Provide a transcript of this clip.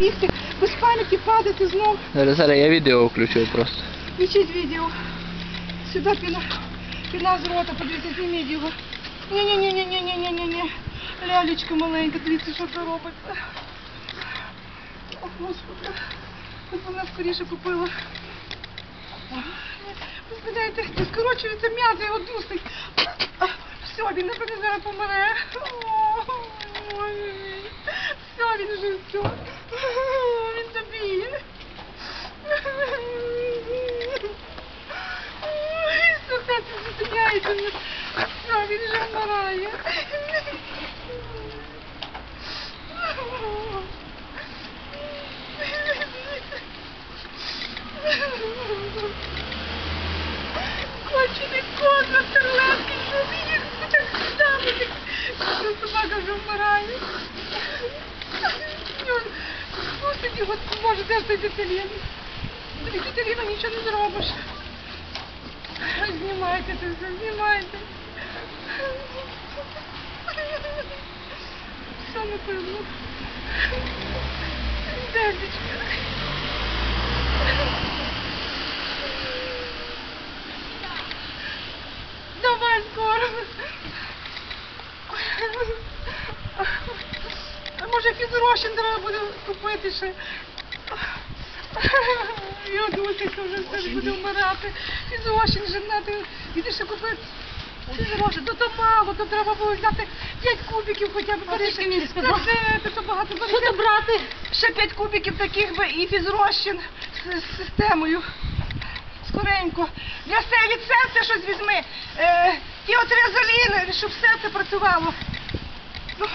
бігти, без пам'яті падати знов. Зараз, зараз я відео включу просто. Включіть відео. Сюди піна, піна з рота, подивіться, зніміть його. Ні-ні-ні-ні-ні-ні-ні-ні. Лялечка маленька, дивіться, що це робиться. О, Господи. От вона скоріше купила. Ви знаєте, скорочується м'ясо, його дусить. Все, він напевно зараз помре. Ой, Все, все. Він Все це зупиняється. Він вже вмирає. Кончений коза, терлетки, що він їх так ставити. Що собака вже вмирає. Його, може, де ж той диталін. Тобі диталіна нічого не зробиш. Знімайте це все, знімайте. Все напевно. Дядечка. Може треба буде купити ще. Я досить вже все буде вмирати. Фізрощин вже треба. Іди ще купити. Фізрощин, то то мало, то треба було взяти 5 кубиків хоча б. Сказав? Це, це багато. Що то брати? Ще 5 кубиків таких би і фізрощин з, з системою. Скоренько. Для себе від серця щось візьми. Е, ті от резоліни, щоб серце працювало. Ну,